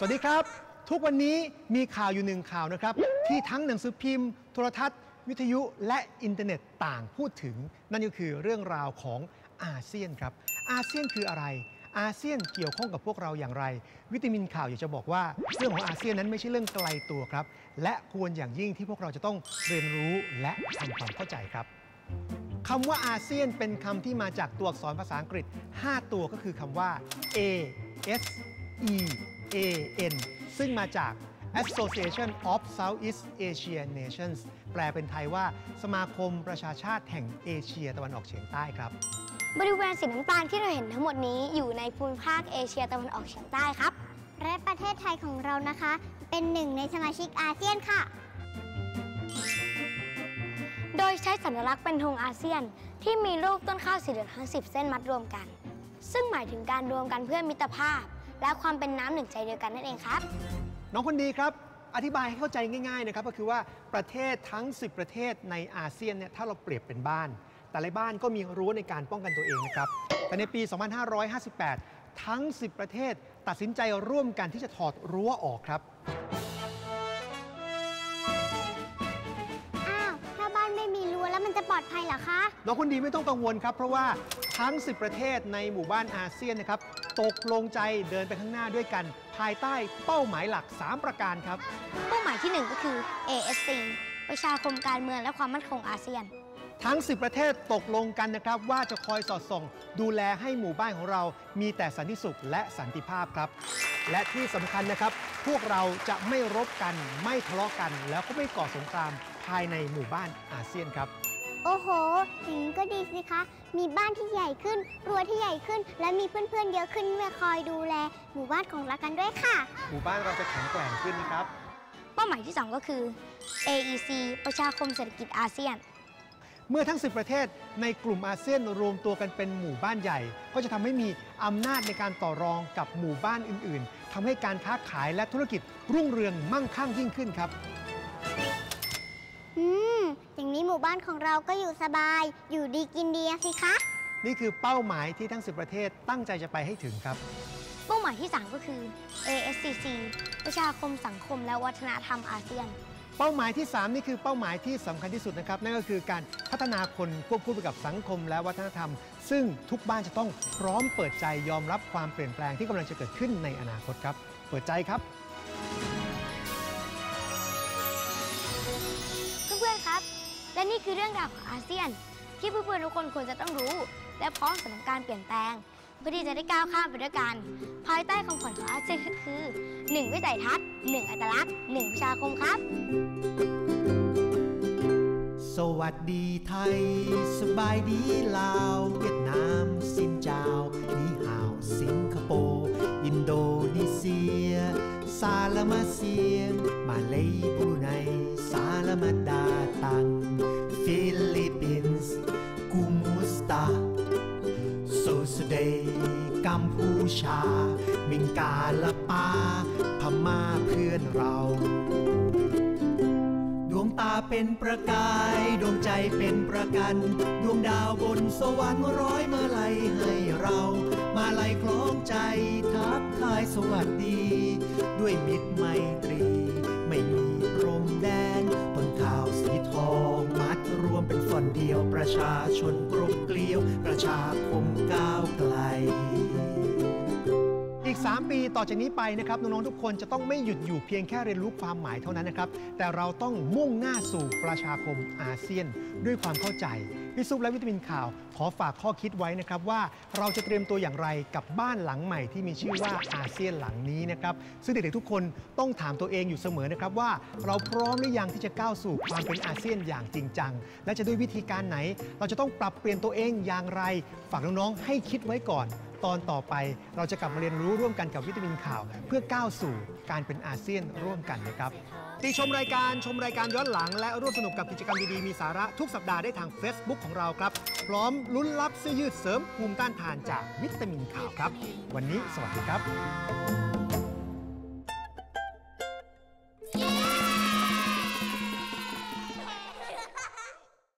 สวัสดีครับ ทุกวันนี้มีข่าวอยู่หนึ่งข่าวนะครับ ที่ทั้งหนังสือพิมพ์ โทรทัศน์ วิทยุและอินเทอร์เน็ตต่างพูดถึง นั่นก็คือเรื่องราวของอาเซียนครับ อาเซียนคืออะไร อาเซียนเกี่ยวข้องกับพวกเราอย่างไร วิตามินข่าวอยากจะบอกว่า เรื่องของอาเซียนนั้นไม่ใช่เรื่องไกลตัวครับ และควรอย่างยิ่งที่พวกเราจะต้องเรียนรู้และทำความเข้าใจครับคำว่าอาเซียนเป็นคำที่มาจากตัวอักษรภาษาอังกฤษ 5 ตัวก็คือคำว่า A S E A N ซึ่งมาจาก Association of Southeast Asian Nations แปลเป็นไทยว่าสมาคมประชาชาติแห่งเอเชียตะวันออกเฉียงใต้ครับ บริเวณสีน้ำตาลที่เราเห็นทั้งหมดนี้อยู่ในภูมิภาคเอเชียตะวันออกเฉียงใต้ครับ และประเทศไทยของเรานะคะ เป็นหนึ่งในสมาชิกอาเซียนค่ะ โดยใช้สัญลักษณ์เป็นธงอาเซียน ที่มีรูปต้นข้าวสีเหลืองทั้ง 10 เส้นมัดรวมกัน ซึ่งหมายถึงการรวมกันเพื่อมิตรภาพ และความเป็นน้ำหนึ่งใจเดียวกันนั่นเองครับ น้องคนดีครับ อธิบายให้เข้าใจง่ายๆนะครับก็คือว่าประเทศทั้ง 10 ประเทศในอาเซียนเนี่ยถ้าเราเปรียบเป็นบ้าน แต่ละบ้านก็มีรั้วในการป้องกันตัวเองนะครับแต่ในปี 2558 ทั้ง 10 ประเทศตัดสินใจร่วมกันที่จะถอดรั้วออกครับอ้าวถ้าบ้านไม่มีรั้วแล้วมันจะปลอดภัยเหรอคะ น้องคนดีไม่ต้องกังวลครับ เพราะว่า ทั้ง 10 ประเทศในหมู่บ้านอาเซียนนะครับ ตกลงใจเดินไปข้างหน้าด้วยกัน ภายใต้เป้าหมายหลัก 3 ประการครับ เป้าหมายที่หนึ่งก็คือ ASC ประชาคมการเมืองและความมั่นคงอาเซียน ทั้ง 10 ประเทศตกลงกันนะครับ ว่าจะคอยสอดส่อง ดูแลให้หมู่บ้านของเรามีแต่สันติสุขและสันติภาพครับ และที่สำคัญนะครับ พวกเราจะไม่รบกันไม่ทะเลาะกัน แล้วก็ไม่ก่อสงครามภายในหมู่บ้านอาเซียนครับ โอ้โหอย่างนี้ก็ดีสิคะ มีบ้านที่ใหญ่ขึ้นรั้วที่ใหญ่ขึ้น และมีเพื่อนๆเยอะขึ้นเมื่อคอยดูแล หมู่บ้านของเรากันด้วยค่ะ หมู่บ้านเราจะแข็งแกร่งขึ้นนะครับ เป้าหมายที่สองก็คือ AEC ประชาคมเศรษฐกิจอาเซียน เมื่อทั้ง 10 ประเทศในกลุ่มอาเซียนรวมตัวกันเป็นหมู่บ้านใหญ่ ก็จะทำให้มีอำนาจในการต่อรองกับหมู่บ้านอื่น ๆทำให้การค้าขายและธุรกิจรุ่งเรืองมั่งคั่งยิ่งขึ้นครับอืมอย่าง นี้หมู่บ้านของเราก็อยู่สบาย อยู่ดีกินดีอะสิคะ นี่คือเป้าหมายที่ทั้ง 10 ประเทศตั้งใจจะไปให้ถึงครับ เป้าหมายที่ 3 ก็คือ ASCC ประชาคมสังคมและวัฒนธรรมอาเซียน เป้าหมายที่ 3 นี่คือเป้าหมายที่สำคัญที่สุดนะครับ นั่นก็คือการพัฒนาคนควบคู่ไปกับสังคมและวัฒนธรรม ซึ่งทุกบ้านจะต้องพร้อมเปิดใจยอมรับความเปลี่ยนแปลงที่กำลังจะเกิดขึ้นในอนาคตครับ เปิดใจครับ นี่คือเรื่องราวของอาเซียน ที่เพื่อนๆทุกคนควรจะต้องรู้ และพร้อมสำหรับการเปลี่ยนแปลง เพื่อที่จะได้ก้าวข้ามไปด้วยกัน ภายใต้คำขวัญของอาเซียนก็คือ 1 วิสัยทัศน์ 1 อัตลักษณ์ 1 ประชาคมครับ สวัสดีไทย สบายดีลาวเวียดนามสินเจ้านีฮาวสิงคโปร์อินโดนีเซีย ซาลามาเซีย มาเลยบรูไนซาลามาดาตัง กัมพูชา มิงกาละปาพม่าเพื่อนเรา ดวงตาเป็นประกาย ดวงใจเป็นประกัน ดวงดาวบนสวรรค์ร้อยมาลัยให้เรา มาลัยคล้องใจทักทายสวัสดี ด้วยมิตรไมตรีไม่ ป็นฝอนเดียวประชาชนกลมเกลียวประชาคมก้าวไกล 3 ปีต่อจากนี้ไปนะครับน้องๆทุกคนจะต้องไม่หยุดอยู่เพียงแค่เรียนรู้ความหมายเท่านั้นนะครับแต่เราต้องมุ่งหน้าสู่ประชาคมอาเซียน ด้วยความเข้าใจพี่ซุปและวิตามินข่าว ขอฝากข้อคิดไว้นะครับว่าเราจะเตรียมตัวอย่างไรกับบ้านหลังใหม่ที่มีชื่อว่าอาเซียนหลังนี้นะครับซึ่งเด็กๆทุกคนต้องถามตัวเองอยู่เสมอนะครับว่าเราพร้อมหรือยังที่จะก้าวสู่ความเป็นอาเซียนอย่างจริงจัง และจะด้วยวิธีการไหน เราจะต้องปรับเปลี่ยนตัวเองอย่างไร ฝากน้องๆให้คิดไว้ก่อน ตอนต่อไปเราจะกลับมาเรียนรู้ร่วมกันกับวิตามินข่าว เพื่อก้าวสู่การเป็นอาเซียนร่วมกันนะครับ ติชมรายการชมรายการย้อนหลัง และร่วมสนุกกับกิจกรรมดี ๆ มีสาระทุกสัปดาห์ได้ทาง Facebook ของเราครับ พร้อมลุ้นรับเสื้อยืดเสริมภูมิต้านทานจากวิตามินข่าวครับ วันนี้สวัสดีครับ